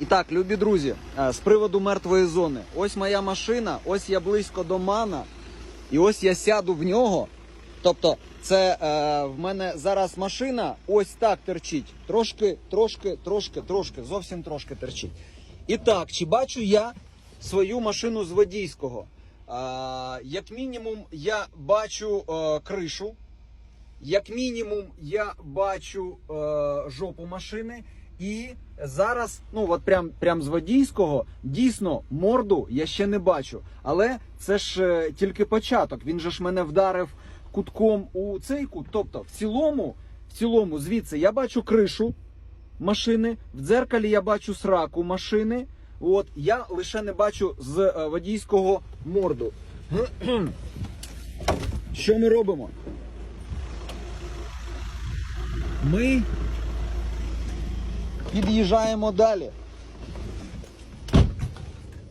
І так, любі друзі, е, з приводу мертвої зони. Ось моя машина, ось я близько до мана, і ось я сяду в нього. Тобто, це е, в мене зараз машина ось так терчить. Трошки, трошки, трошки, трошки, зовсім трошки терчить. І так, чи бачу я свою машину з водійського? Е, як мінімум, я бачу е, кришу. Як мінімум, я бачу е, жопу машини. І зараз, ну от прям, прям з водійського, дійсно морду я ще не бачу. Але це ж е, тільки початок. Він же ж мене вдарив кутком у цей кут. Тобто, в цілому, в цілому, звідси я бачу кришу машини, в дзеркалі я бачу сраку машини. От я лише не бачу з е, водійського морду. Що ми робимо? Ми під'їжджаємо далі.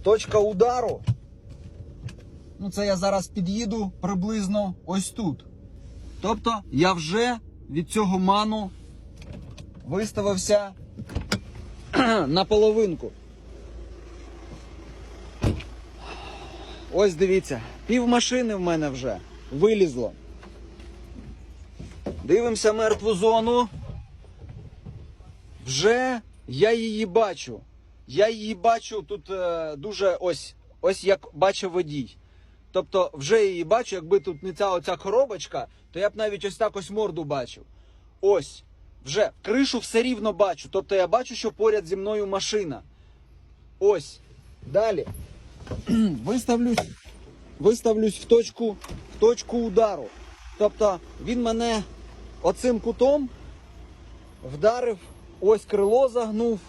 Точка удару. Ну, це я зараз під'їду приблизно ось тут. Тобто я вже від цього ману виставився на половинку. Ось дивіться, пів машини в мене вже вилізло. Дивимося мертву зону. Вже я її бачу. Я її бачу тут е, дуже ось, ось як бачив водій. Тобто, вже її бачу, якби тут не ця оця коробочка, то я б навіть ось так ось морду бачив. Ось, вже кришу все рівно бачу. Тобто я бачу, що поряд зі мною машина. Ось. Далі. Виставлюсь, виставлюсь в точку, в точку удару. Тобто він мене оцим кутом вдарив, ось крило загнув,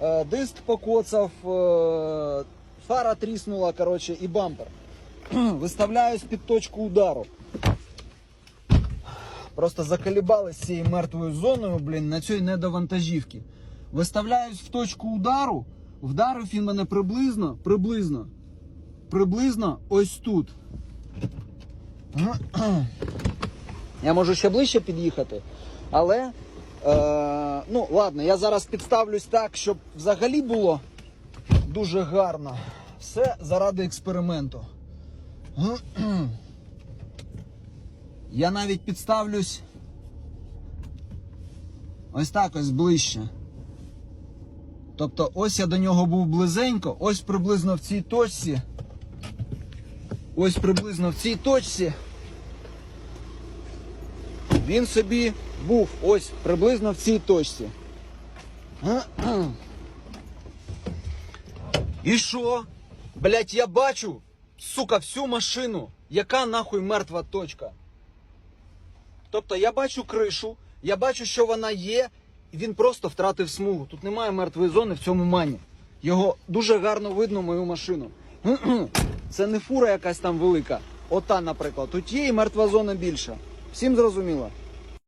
е, диск покоцав, е, фара тріснула, коротше, і бампер. Виставляюсь під точку удару. Просто заколебались з цією мертвою зоною, блін, на цій недовантажівці. Виставляюсь в точку удару, вдарив він мене приблизно, приблизно, приблизно ось тут. Я можу ще ближче під'їхати, але е, ну ладно, я зараз підставлюсь так, щоб взагалі було дуже гарно. Все заради експерименту. Я навіть підставлюсь ось так ось ближче. Тобто ось я до нього був близенько, ось приблизно в цій точці. Ось приблизно в цій точці. Він собі був ось приблизно в цій точці. І що? Блять, я бачу, сука, всю машину. Яка нахуй мертва точка? Тобто я бачу кришу, я бачу, що вона є, і він просто втратив смугу. Тут немає мертвої зони в цьому мані. Його дуже гарно видно, мою машину. Це не фура якась там велика. Ота, наприклад. Тут є і мертва зона більша. Всім зрозуміло?